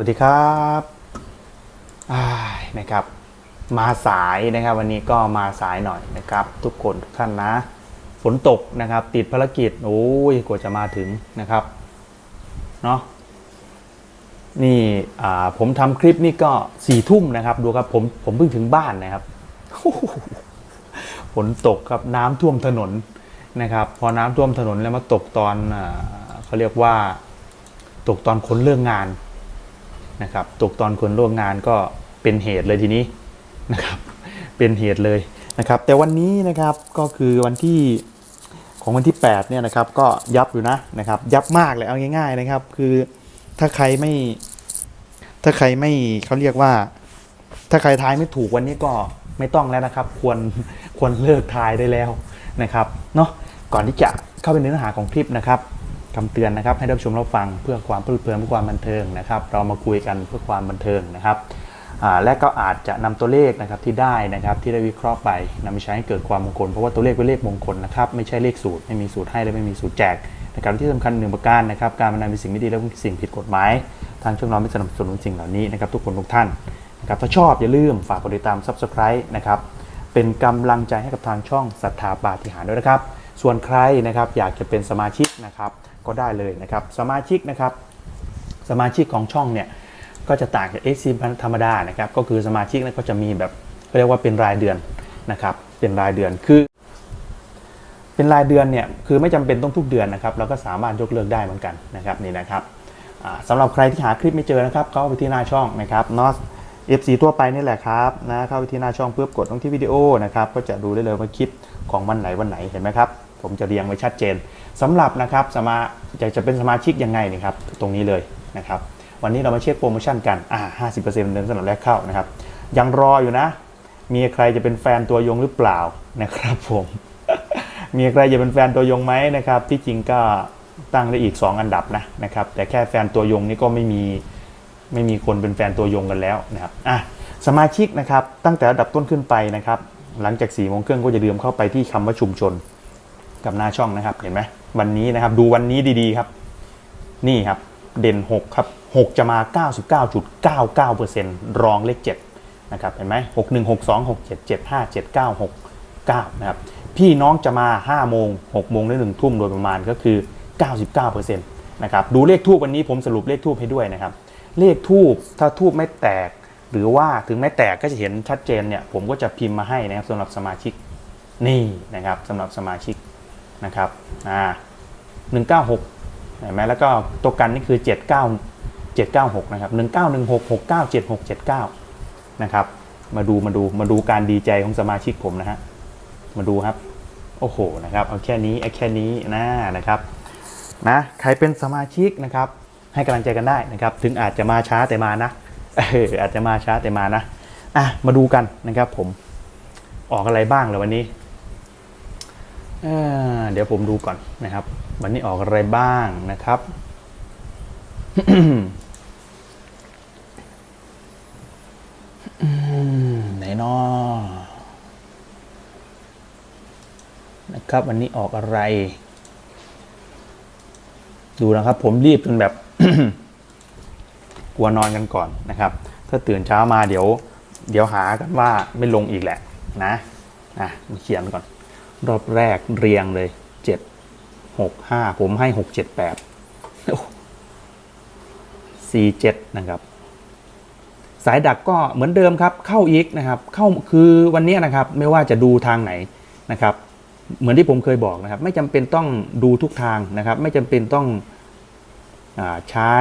วัสดีครับอ้ายนะครับ มาสายนะครับ วันนี้ก็มาสายหน่อยนะครับ ทุกคนทุกท่านนะ ฝนตกนะครับ ติดภารกิจโอ้ยกว่าจะมาถึงนะครับเนาะนี่อ่าผมทำคลิปนี่ก็สี่ทุ่มนะครับ ดูครับผมผมเพิ่งถึงบ้านนะครับฝนตกครับน้ำท่วมถนนนะครับ พอน้ำท่วมถนนแล้วมาตกตอนอเขาเรียกว่า ตกตอนคนเลิกงาน นะครับตกตอนคนเลิกงานก็เป็นเหตุเลยทีนี้นะครับเป็นเหตุเลยนะครับ แต่วันนี้นะครับก็คือวันที่ของวันที่8เนี่ยนะครับก็ยับอยู่นะนะครับยับมากเลยเอาง่าย ๆนะครับ คือถ้าใครไม่ถ้าใครไม่เขาเรียกว่า ถ้าใครทายไม่ถูกวันนี้ก็ไม่ต้องแล้วนะครับ ควรควรเลิกทายได้แล้วนะครับเนาะก่อนที่จะเข้าไปในเนื้อหาของคลิปนะครับ คำเตือนนะครับ ให้รับชมรับฟังเพื่อความเพลิดเพลินเพื่อความบันเทิงนะครับ เรามาคุยกันเพื่อความบันเทิงนะครับและก็อาจจะนำตัวเลขนะครับที่ได้นะครับที่ได้วิเคราะห์ไปนำไปใช้ให้เกิดความมงคลเพราะว่าตัวเลขเป็นเลขมงคลนะครับไม่ใช่เลขสูตรไม่มีสูตรให้และไม่มีสูตรแจกนะครับที่สำคัญหนึ่งประการนะครับการพนันเป็นสิ่งไม่ดีและสิ่งผิดกฎหมาย ทางช่องเราไม่สนับสนุนสิ่งเหล่านี้นะครับทุกคนทุกท่านนะครับถ้าชอบอย่าลืมฝากกดติดตาม Subscribe นะครับเป็นกำลังใจให้กับทางช่องศรัทธาปาฏิหาริย์ด้วยนะครับ ส่วนใครนะครับอยากจะเป็นสมาชิกนะครับ ก็ได้เลยนะครับ สมาชิกนะครับ สมาชิกของช่องเนี่ยก็จะต่างจาก AC ธรรมดานะครับ ก็คือสมาชิกก็จะมีแบบเรียกว่าเป็นรายเดือนนะครับ เป็นรายเดือนคือ เป็นรายเดือนเนี่ยคือไม่จำเป็นต้องทุกเดือนนะครับ เราก็สามารถยกเลิกได้เหมือนกันนะครับนี่นะครับสำหรับใครที่หาคลิปไม่เจอนะครับเข้าไปที่หน้าช่องนะครับ NOS FC ทั่วไปนี่แหละครับนะเข้าไปที่หน้าช่องเพื่อกดตรงที่วิดีโอนะครับก็จะดูได้เลยว่าคลิปของวันไหนวันไหนเห็นไหมครับ ผมจะเรียงไว้ชัดเจนสำหรับนะครับสมาอยากจะเป็นสมาชิกยังไงนี่ครับตรงนี้เลยนะครับวันนี้เรามาเช็คโปรโมชั่นกันอ่า50%เดินสำหรับแรกเข้านะครับยังรออยู่นะ มีใครจะเป็นแฟนตัวยงหรือเปล่านะครับผมมีใครจะเป็นแฟนตัวยงไหมนะครับที่จริงก็ตั้งได้อีก 2 อันดับนะนะครับแต่แค่แฟนตัวยงนี่ก็ไม่มีไม่มีคนเป็นแฟนตัวยงกันแล้วนะครับอะสมาชิกนะครับตั้งแต่ระดับต้นขึ้นไปนะครับหลังจาก4ี่โมงครึ่งก็จะเดืมเข้าไปที่คำว่าชุมชน กับหน้าช่องนะครับเห็นไหมวันนี้นะครับดูวันนี้ดีๆครับ นี่ครับเด่น 6 ครับ 6 จะมา 99.99%รองเลข7นะครับเห็นไหม6 1 6 2 6 7 7 5 7 9 6 9นะครับพี่น้องจะมา 5 โมง 6 โมงหรือ1ทุ่มโดยประมาณก็คือ 99%นะครับดูเลขทูบวันนี้ผมสรุปเลขทูบให้ด้วยนะครับ เลขทูบถ้าทูบไม่แตก หรือว่าถึงไม่แตกก็จะเห็นชัดเจนเนี่ยผมก็จะพิมพ์มาให้นะครับสำหรับสมาชิกนี่นะครับสำหรับสมาชิก นะครับอ่า196เห็นไหมแล้วก็ตัวกันนี่คือ79 796นะครับ1916 69 76 79นะครับ มาดูมาดูมาดูการดีใจของสมาชิกผมนะฮะ มาดูครับ โอ้โหนะครับเอาแค่นี้เอาแค่นี้นะนะครับนะใครเป็นสมาชิกนะครับให้กำลังใจกันได้นะครับ ถึงอาจจะมาช้าแต่มานะเอออาจจะมาช้าแต่มานะอะมาดูกันนะครับผมออกอะไรบ้างเลยวันนี้ เดี๋ยวผมดูก่อนนะครับ วันนี้ออกอะไรบ้างนะครับ ไหนนอนะครับ วันนี้ออกอะไร ดูนะครับ ผมรีบจนแบบกลัวนอนกันก่อนนะครับ ถ้าตื่นเช้ามาเดี๋ยว เดี๋ยวหากันว่าไม่ลงอีกแหละ นะนะเขียนก่อน รอบแรกเรียงเลยเจ็ดหกห้าผมให้หกเจ็ดแปดสี่เจ็ดนะครับ สายดักก็เหมือนเดิมครับ เข้าอีกนะครับ เข้าคือวันนี้นะครับไม่ว่าจะดูทางไหนนะครับ เหมือนที่ผมเคยบอกนะครับ ไม่จำเป็นต้องดูทุกทางนะครับ ไม่จำเป็นต้องอใช้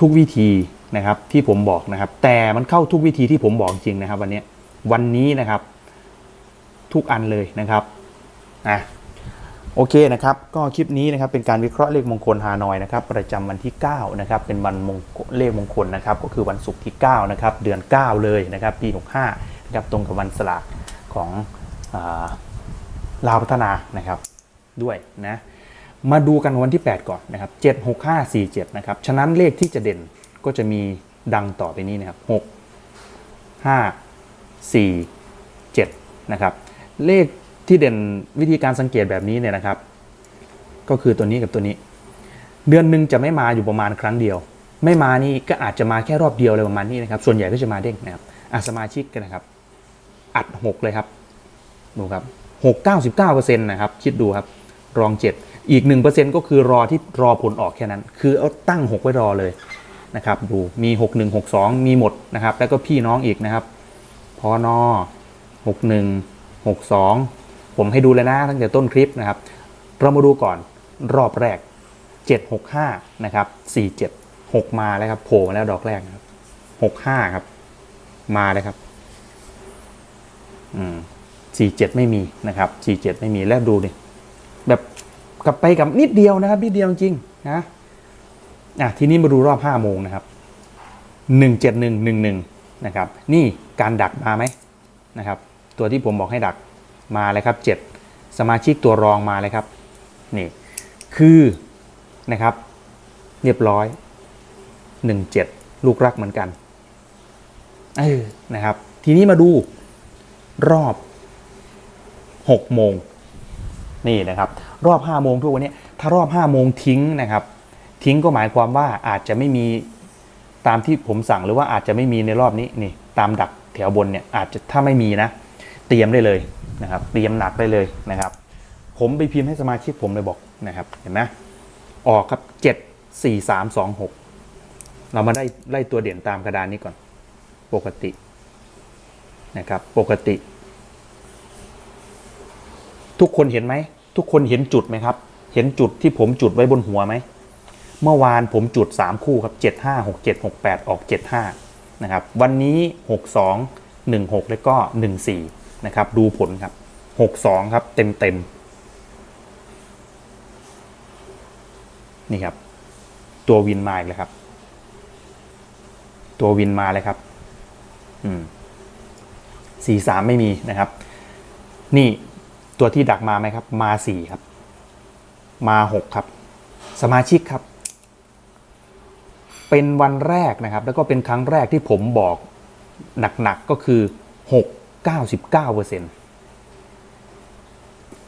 ทุกวิธีนะครับที่ผมบอกนะครับ แต่มันเข้าทุกวิธีที่ผมบอกจริงนะครับ วันนี้วันนี้นะครับทุกอันเลยนะครับ่ะโอเคนะครับก็คลิปนี้นะครับเป็นการวิเคราะห์เลขมงคลฮานอยนะครับประจำวันที่9นะครับเป็นวันมงเลขมงคลนะครับก็คือวันศุกร์ที่9นะครับเดือน 9 เลยนะครับปี 65นะครับตรงกับวันสลากของอลาวพัฒนานะครับด้วยนะมาดูกันวันที่ 8 ก่อนนะครับ7 6 5 4 7นะครับฉะนั้นเลขที่จะเด่นก็จะมีดังต่อไปนี้นะครับ6 5 4 7นะครับเลข ที่เด่นวิธีการสังเกตแบบนี้เนี่ยนะครับ ก็คือตัวนี้กับตัวนี้ เดือนหนึ่งจะไม่มาอยู่ประมาณครั้งเดียว ไม่มานี่ก็อาจจะมาแค่รอบเดียวเลยประมาณนี้นะครับ ส่วนใหญ่ก็จะมาเด้งนะครับอะสมาชิกกันนะครับ อัดหกเลยครับดูครับหกเก้าสิบเก้าเปอร์เซ็นต์นะครับ คิดดูครับ รองเจ็ดอีกหนึ่งเปอร์เซ็นต์ก็คือรอที่รอผลออกแค่นั้น คือเอาตั้งหกไว้รอเลยนะครับ ดูมีหกหนึ่งหกสองมีหมดนะครับ แล้วก็พี่น้องอีกนะครับ พอนอหกหนึ่งหกสอง ผมให้ดูเลยนะตั้งแต่ต้นคลิปนะครับ เรามาดูก่อนรอบแรกเจ็ดหกห้านะครับสี่เจ็ดหกมาแล้วครับโผล่มาแล้วดอกแรกครับหกห้าครับ มาเลยครับ อืมสี่เจ็ดไม่มีนะครับสี่เจ็ดไม่มีแล้วดูดิแบบกลับไปกับนิดเดียวนะครับ นิดเดียวจริงนะอะทีนี้มาดูรอบห้าโมงนะครับหนึ่งเจ็ดหนึ่งหนึ่งหนึ่งนะครับ นี่การดักมาไหมนะครับ ตัวที่ผมบอกให้ดัก มาเลยครับเจ็ดสมาชิกตัวรองมาเลยครับนี่คือนะครับเรียบร้อยหนึ่งเจ็ดลูกรักเหมือนกันเออนะครับ ทีนี้มาดูรอบ6โมงนี่นะครับ รอบ5โมงทุกวันนี้ถ้ารอบ5โมงทิ้งนะครับ ทิ้งก็หมายความว่าอาจจะไม่มีตามที่ผมสั่งหรือว่าอาจจะไม่มีในรอบนี้นี่ตามดักแถวบนเนี่ยอาจจะถ้าไม่มีนะ เตรียมได้เลย นะครับเตรียมหนักได้เลยนะครับ ผมไปพิมพ์ให้สมาชิกผมเลยบอกนะครับเห็นไหมออกครับ7 4 3 2 6เรามาได้ไล่ตัวเด่นตามกระดานนี้ก่อน ปกตินะครับปกติ ทุกคนเห็นไหม ทุกคนเห็นจุดไหมครับ เห็นจุดที่ผมจุดไว้บนหัวไหม เมื่อวานผมจุด 3 คู่ครับ7 5 6 7 6 8 ออก 75 นะครับ วันนี้ 62 16 แล้วก็ 14 นะครับ ดูผลครับ62ครับเต็มเต็มนี่ครับ ตัววินมาอีกแล้วครับ ตัววินมาเลยครับ อืมสี่สามไม่มีนะครับ นี่ตัวที่ดักมาไหมครับ มาสี่ครับ มาหกครับ สมาชิกครับ เป็นวันแรกนะครับ แล้วก็เป็นครั้งแรกที่ผมบอกหนักๆก็คือหก เก้าสิบเก้าเปอร์เซ็นต์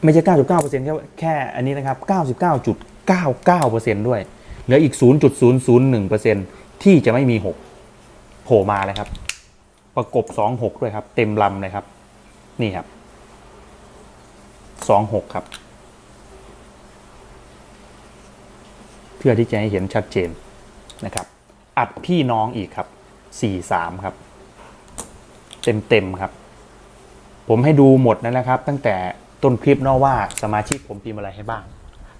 ไม่ใช่เก้าจุดเก้าเปอร์เซ็นต์แค่แค่อันนี้นะครับเก้าสิบเก้าจุดเก้าเก้าเปอร์เซ็นต์ด้วย เหลืออีกศูนย์จุดศูนย์ศูนย์หนึ่งเปอร์เซ็นต์ที่จะไม่มีหกโผล่มาเลยครับ ประกบสองหกด้วยครับ เต็มลำเลยครับ นี่ครับสองหกครับ เพื่อที่จะให้เห็นชัดเจนนะครับ อัดพี่น้องอีกครับสี่สามครับ เต็มเต็มๆครับ ผมให้ดูหมดนั่นะครับ ตั้งแต่ต้นคลิปนอะว่าสมาชิกผมพิมพ์อะไรให้บ้าง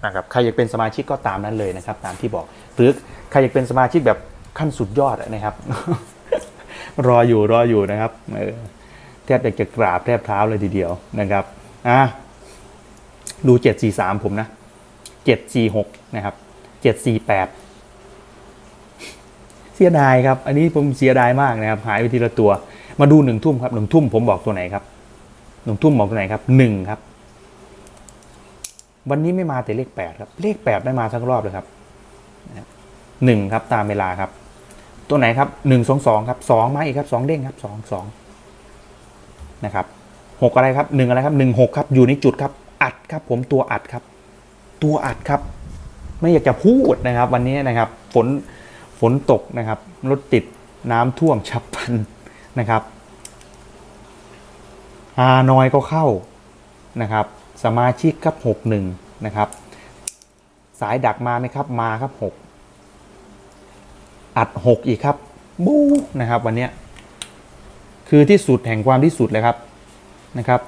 นะครับใครอยากเป็นสมาชิกก็ตามนั้นเลยนะครับ ตามที่บอกหรือใครอยากเป็นสมาชิกแบบขั้นสุดยอดนะครับ รออยู่รออยู่นะครับแทบอยากจะกราบแทบเท้าเลยทีเดียวนะครับอะดูเจ็ดสี่สามผมนะเจ็ดสี่หกนะครับเจ็ดสี่แปดเสียดายครับ อันนี้ผมเสียดายมากนะครับ หายไปทีละตัว มาดูหนึ่งทุ่มครับหนึ่งทุ่มผมบอกตัวไหนครับ หนึ่งทุ่มบอกตัวไหนครับหนึ่งครับ วันนี้ไม่มาแต่เลขแปดครับ เลขแปดไม่มาทั้งรอบเลยครับหนึ่งครับตามเวลาครับ ตัวไหนครับหนึ่งสองสองครับสองมาอีกครับสองเด้งครับสองสองนะครับหกอะไรครับหนึ่งอะไรครับหนึ่งหกครับอยู่ในจุดครับ อัดครับ ผมตัวอัดครับ ตัวอัดครับ ไม่อยากจะพูดนะครับ วันนี้นะครับ ฝนฝนตกนะครับรถติดน้ำท่วมฉับพลันนะครับ ฮานอยก็เข้านะครับ สมาชิกครับหกหนึ่งนะครับสายดักมาไหมครับมาครับหกอัดหกอีกครับบู๊นะครับวันนี้คือที่สุดแห่งความที่สุดเลยครับนะครับ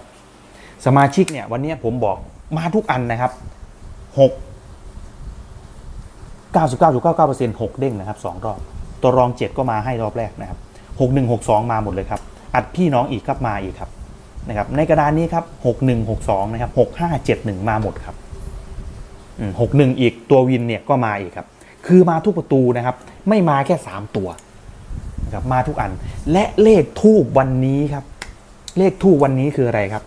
สมาชิกเนี่ยวันนี้ผมบอกมาทุกอันนะครับหกเก้าสิบเก้าจุดเก้าเก้าเปอร์เซ็นหกเด้งนะครับสองรอบ ตัวรองเจ็ดก็มาให้รอบแรกนะครับหกหนึ่งหกสองมาหมดเลยครับ อัดพี่น้องอีกครับมาอีกครับ นะครับในกระดานนี้ครับหกหนึ่งหกสองนะครับหกห้าเจ็ดหนึ่งมาหมดครับหกหนึ่งอีกตัววินเนี่ยก็มาอีกครับ คือมาทุกประตูนะครับ ไม่มาแค่สามตัวนะครับมาทุกอัน และเลขทูบวันนี้ครับ เลขทูบวันนี้คืออะไรครับ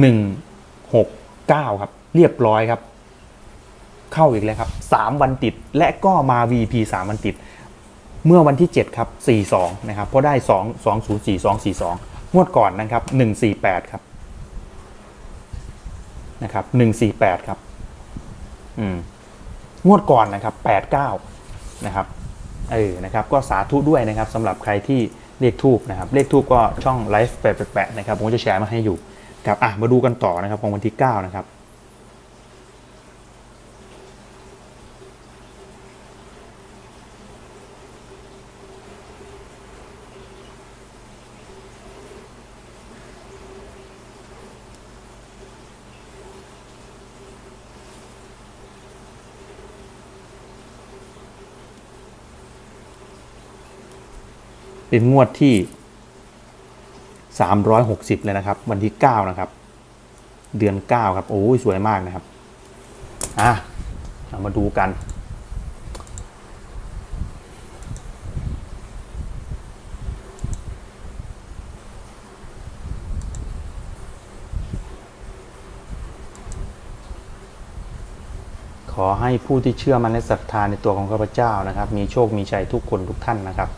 หนึ่งหกเก้าครับ เรียบร้อยครับ เข้าอีกแล้วครับสามวันติดและก็มา VP สามวันติด เมื่อวันที่ 7 ครับ 42 นะครับ เพราะได้ 2 2 0 4 2 4 2 งวดก่อนนะครับ 148 ครับ นะครับ 148 ครับ อืม งวดก่อนนะครับ 89 นะครับ เออ นะครับ ก็สาธุด้วยนะครับสำหรับใครที่เลขทูบนะครับ เลขทูบก็ช่องไลฟ์แปะๆนะครับ ผมจะแชร์มาให้อยู่ครับ อะ มาดูกันต่อนะครับ ของวันที่ 9 นะครับ เป็นงวดที่ 360 เลยนะครับ วันที่ 9 นะครับ เดือน 9 ครับ โอ้ยสวยมากนะครับ อะเรามาดูกัน ขอให้ผู้ที่เชื่อมันและศรัทธาในตัวของข้าพเจ้านะครับ มีโชคมีชัยทุกคนทุกท่านนะครับ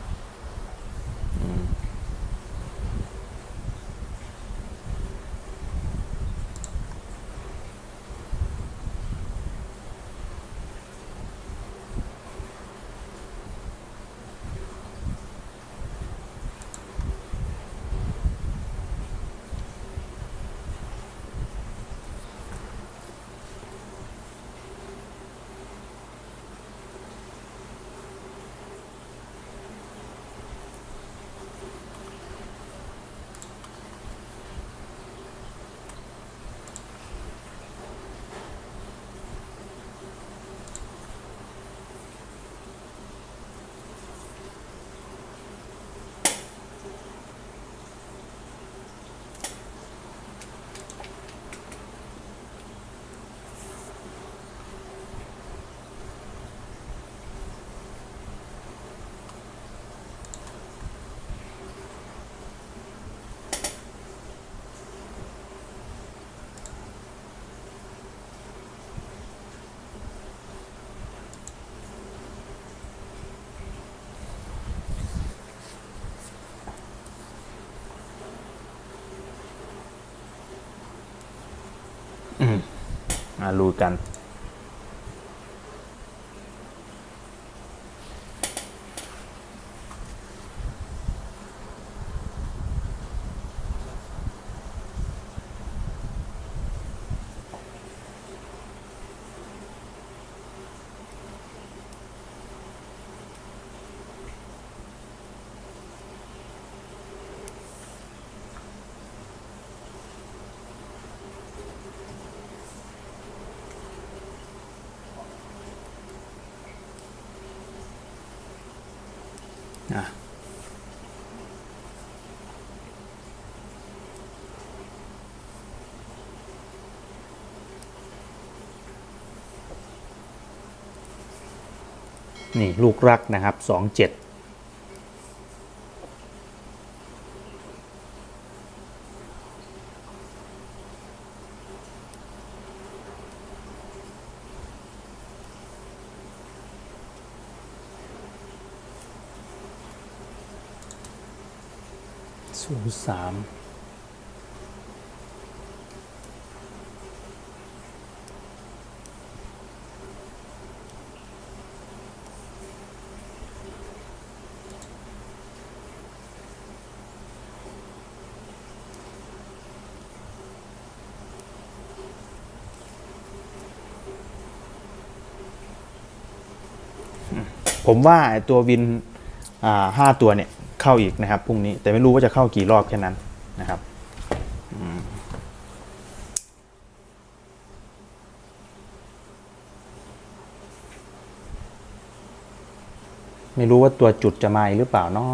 มาดูกัน อะ นี่ลูกรักนะครับสองเจ็ดศูนย์สาม ผมว่าไอตัววินห้าตัวเนี่ยเข้าอีกนะครับพรุ่งนี้แต่ไม่รู้ว่าจะเข้ากี่รอบแค่นั้นนะครับไม่รู้ว่าตัวจุดจะมาอีกหรือเปล่าน้อ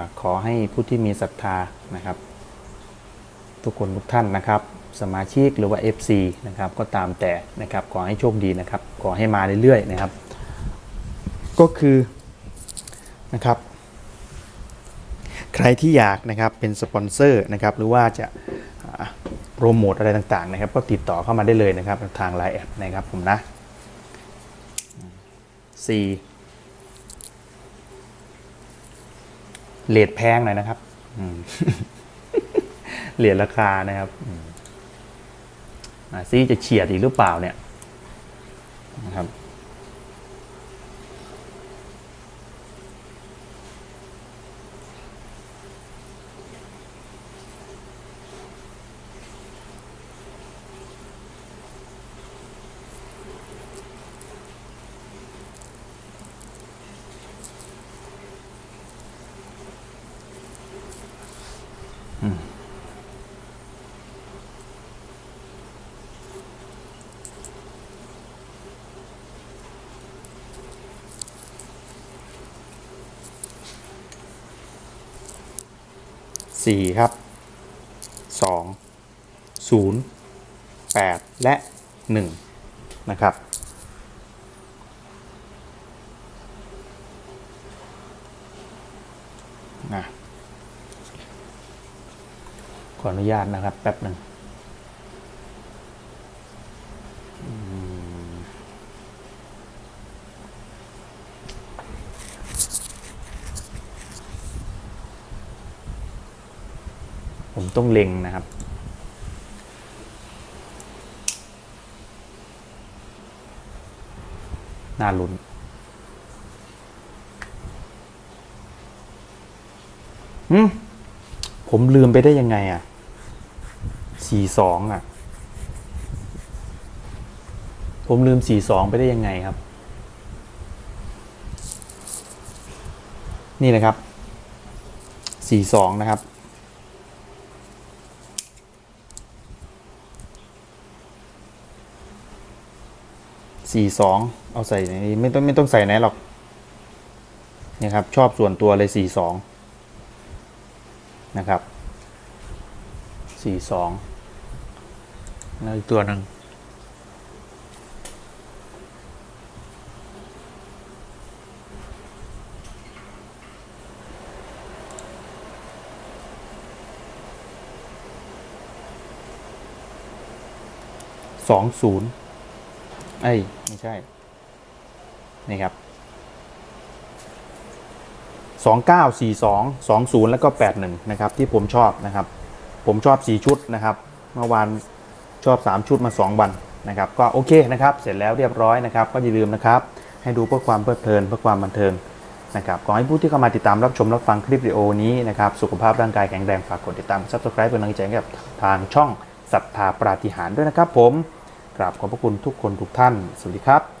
นะขอให้ผู้ที่มีศรัทธานะครับ ทุกคนทุกท่านนะครับ สมาชิกหรือว่า FC นะครับ ก็ตามแต่นะครับ ขอให้โชคดีนะครับ ขอให้มาเรื่อยๆนะครับ ก็คือนะครับ ใครที่อยากนะครับเป็นสปอนเซอร์นะครับหรือว่าจะโปรโมทอะไรต่างๆนะครับ ก็ติดต่อเข้ามาได้เลยนะครับทาง Line แอดนะครับผมนะ C เลทแพงหน่อยนะครับเหรียญราคานะครับซีจะเฉียดอีกหรือเปล่าเนี่ย สี่ครับสองศูนย์แปดและหนึ่งนะครับนะขออนุญาตนะครับแป๊บหนึ่ง ผมต้องเล็งนะครับ น่าลุ้น อืม ผมลืมไปได้ยังไงอะสี่สองอะ ผมลืมสี่สองไปได้ยังไงครับ นี่นะครับสี่สองนะครับ สี่สองเอาใส่ในนี้ไม่ต้องไม่ต้องใส่ไหนหรอกเนี่ยครับ ชอบส่วนตัวเลยสี่สองนะครับสี่สองแล้วอีกตัวหนึ่งสองศูนย์ เอ้ยไม่ใช่ นี่ครับสองเก้าสี่สองสองศูนย์แล้วก็แปดหนึ่งนะครับ ที่ผมชอบนะครับ ผมชอบสี่ชุดนะครับ เมื่อวานชอบสามชุดมาสองวันนะครับ ก็โอเคนะครับ เสร็จแล้วเรียบร้อยนะครับ ก็อย่าลืมนะครับ ให้ดูเพื่อความเพลิดเพลินเพื่อความบันเทิงนะครับขอให้ผู้ที่เข้ามาติดตามรับชมรับฟังคลิปวิดีโอนี้นะครับ สุขภาพร่างกายแข็งแรงฝากกดติดตาม subscribe เป็นกำลังใจกับทางช่องศรัทธาปราฏิหารย์ด้วยนะครับผม ราบขอบพระคุณทุกคนทุกท่าน สวัสดีครับ